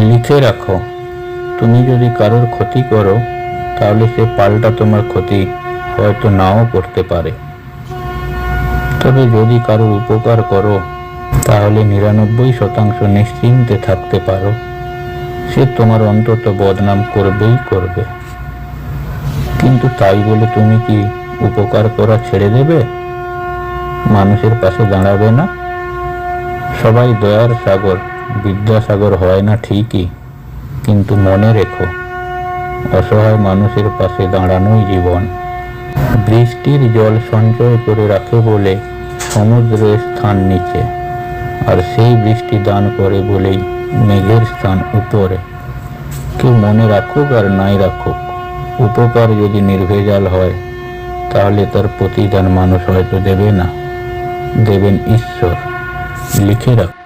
লিখে রাখো। তুমি যদি কারোর ক্ষতি করো, তাহলে সে পাল্টা তোমার ক্ষতি হয়তো নাও করতে পারে। তবে যদি কারোর উপকার করো, তাহলে নিরানব্বই শতাংশ নিশ্চিন্তে থাকতে পারো। সে তোমার অন্তত বদনাম করবেই করবে। কিন্তু তাই বলে তুমি কি উপকার করা ছেড়ে দেবে? মানুষের পাশে দাঁড়াবে না? সবাই দয়ার সাগর। বিদ্যাসাগর হয় না ঠিকই, কিন্তু মনে রেখো, অসহায় মানুষের পাশে দাঁড়ানোই জীবন। বৃষ্টির জল সঞ্চয় করে রাখে বলে সমুদ্রের স্থান নিচে, আর সেই বৃষ্টি দান করে বলেই মেঘের স্থান উপরে। কেউ মনে রাখুক আর নাই রাখুক, উপকার যদি নির্ভেজাল হয়, তাহলে তার প্রতিদান মানুষ হয়তো দেবে না। দেবেন ঈশ্বর, লিখে রাখ